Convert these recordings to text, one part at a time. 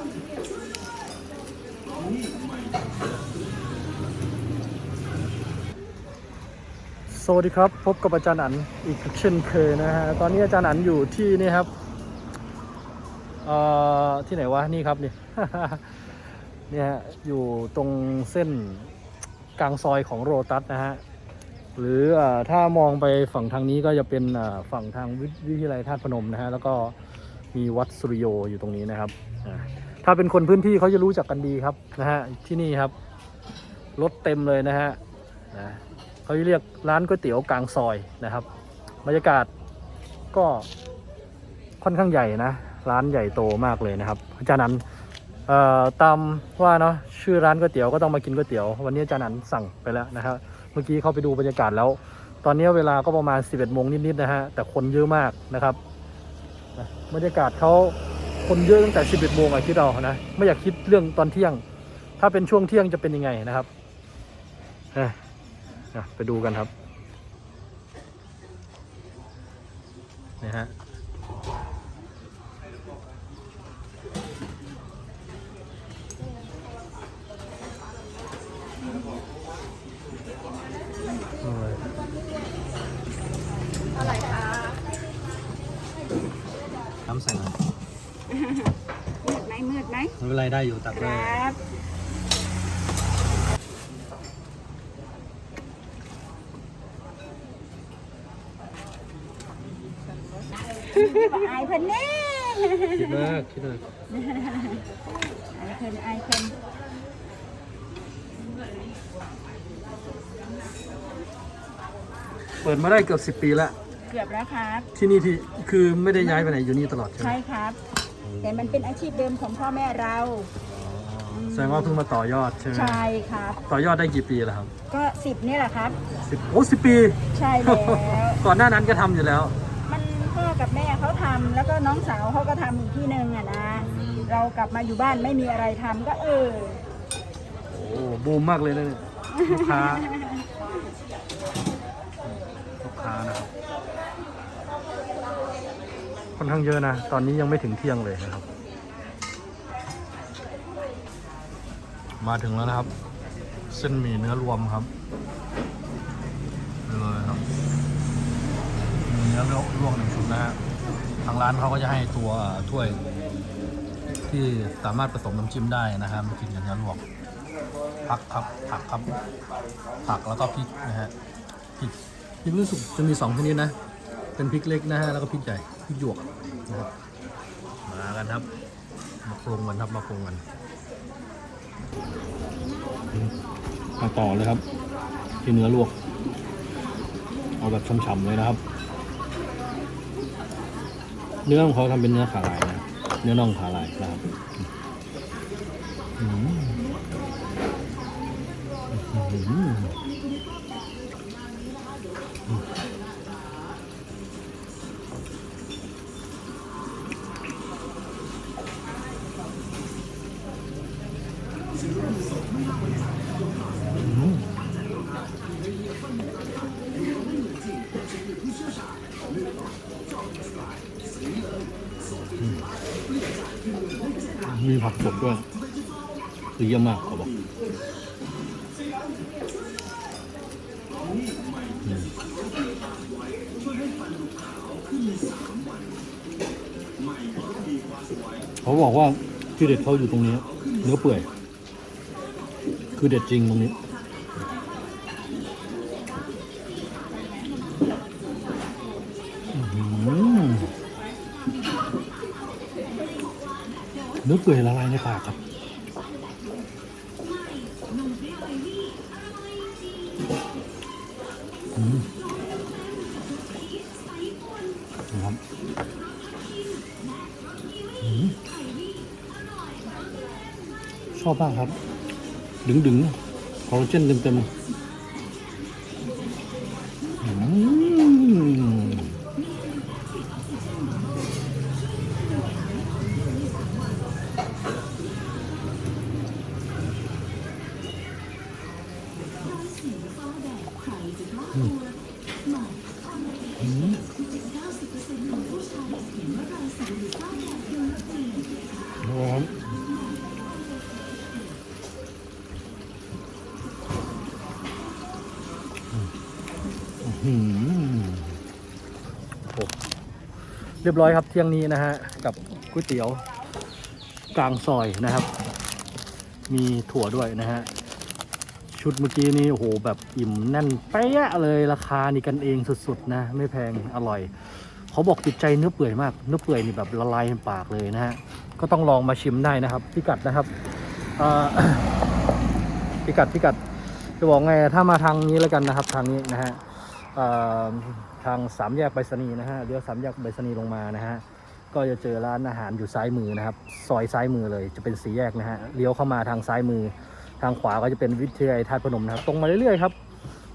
สวัสดีครับ พบกับอาจารย์อันอีกเช่นเคยนะฮะ ตอนนี้อาจารย์อันอยู่ที่นี่ครับเอ่อที่ไหนวะ นี่ครับนี่ เนี่ยฮะอยู่ตรงเส้นกลางซอยของโรตัสนะฮะ หรืออถ้ามองไปฝั่งทางนี้ก็จะเป็นฝั่งทางวิทยาลัยธาตุพนมนะฮะ แล้วก็มีวัดสุริโยอยู่ตรงนี้นะครับ ถ้าเป็นคนพื้นที่เขาจะรู้จักกันดีครับนะฮะที่นี่ครับรถเต็มเลยนะฮะนะเขาเรียกร้านก๋วยเตี๋ยวกลางซอยนะครับบรรยากาศก็ค่อนข้างใหญ่นะร้านใหญ่โตมากเลยนะครับอาจารย์นันตามว่าเนาะชื่อร้านก๋วยเตี๋ยวก็ต้องมากินก๋วยเตี๋ยววันนี้อาจารย์นันสั่งไปแล้วนะครับเมื่อกี้เข้าไปดูบรรยากาศแล้ว ตอนนี้เวลาก็ประมาณ 11โมงนิดๆนะฮะแต่คนเยอะมากนะครับบรรยากาศเขา คนเยอะตั้งแต่11โมงอะคิดเอานะไม่อยากคิดเรื่องตอนเที่ยง ถ้าเป็นช่วงเที่ยงจะเป็นยังไงนะครับเอ้ยอะไปดูกันครับนะฮะโอ้ย เท่าไหร่คะ น้ำใส่หน่อย มืดไหมมืดไหมไม่เป็นไรได้อยู่ตักคได้รับ อายเพิ่นแน่คิดมากคิดมากอายเพิ่นอายเพิ่นเปิดมาได้เกือบสิบปีแล้วเกือบแล้วครับ ที่นี่ที่คือไม่ได้ย้ายไปไหนอยู่นี่ตลอดใช่ไหมใช่ครับ แต่มันเป็นอาชีพเดิมของพ่อแม่เราแสดงว่าเพิ่งมาต่อยอดใช่ไหมใช่ครับ ต่อยอดได้กี่ปีแล้วครับ ก็สิบนี่แหละครับสิบโอ้สิบปี ใช่แล้วก่อนหน้านั้นก็ทำอยู่แล้ว มันพ่อกับแม่เขาทำแล้วก็น้องสาวเขาก็ทำอีกที่หนึ่งอะนะ เรากลับมาอยู่บ้านไม่มีอะไรทำก็เออโอ้บูมมากเลยนะเนี่ยลูกค้าลูกค้านะครับ ค่อนข้างเยอะนะ ตอนนี้ยังไม่ถึงเที่ยงเลยนะครับ มาถึงแล้วนะครับ เส้นหมี่เนื้อรวมครับเลยครับมีเนื้อลวกหนึ่งชุดนะฮะทางร้านเขาก็จะให้ตัวถ้วย ที่สามารถผสมน้ำจิ้มได้นะครับมากินกับเนื้อลวกผักครับผักครับผักแล้วก็พริกนะฮะพริกพริกรู้สึกจะมีสองชนิดนะ เป็นพริกเล็กนะฮะ แล้วก็พริกใหญ่ พริกหยวกนะครับ มากันครับ มาปรุงกันครับ มาปรุงกัน มาต่อเลยครับ ที่เนื้อลวก เอาแบบฉ่ำๆเลยนะครับ เนื้อของเขาทำเป็นเนื้อขาลายนะ เนื้อน่องขาลายนะครับอืม มีผักสดด้วยคือเยี่ยมมากเขาบอกเขาบอกว่าที่เด็ดเขาอยู่ตรงนี้ เนื้อเปื่อย คือเด็ดจริงตรงนี้ นื้อเปื่อยละลายในปากครับนะครับชอบมากครับ ดึงๆคอลลาเจนเต็มเต็มๆ เรียบร้อยครับเที่ยงนี้นะฮะ กับก๋วยเตี๋ยวกลางซอยนะครับ มีถั่วด้วยนะฮะ ชุดเมื่อกี้นี้โอ้โหแบบอิ่มแน่นเป๊ะเลยราคานี่กันเองสุดๆนะไม่แพงอร่อยเขาบอกติดใจเนื้อเปื่อยมากเนื้อเปื่อยนี่แบบละลายในปากเลยนะฮะก็ต้องลองมาชิมได้นะครับพิกัดนะครับเอ่อพิกัดพิกัดจะบอกไงถ้ามาทางนี้แล้วกันนะครับทางนี้นะฮะทางสามแยกไปรษณีย์นะฮะเลี้ยวสามแยกไปรษณีย์ลงมานะฮะก็จะเจอร้านอาหารอยู่ซ้ายมือนะครับ ซอยซ้ายมือเลยจะเป็นสีแยกนะฮะเลี้ยวเข้ามาทางซ้ายมือ ทางขวาก็จะเป็นวิทยาลัยธาตุพนมนะครับ ตรงมาเรื่อยๆครับ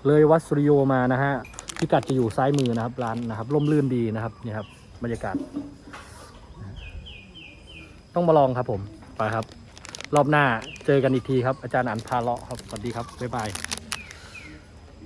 เลยวัดสุริโยมานะฮะพิกัดจะอยู่ซ้ายมือนะครับร้านนะครับร่มรื่นดีนะครับนี่ครับบรรยากาศ ต้องมาลองครับผมไปครับ รอบหน้าเจอกันอีกทีครับ อาจารย์อันพาเลาะครับสวัสดีครับบ๊ายบาย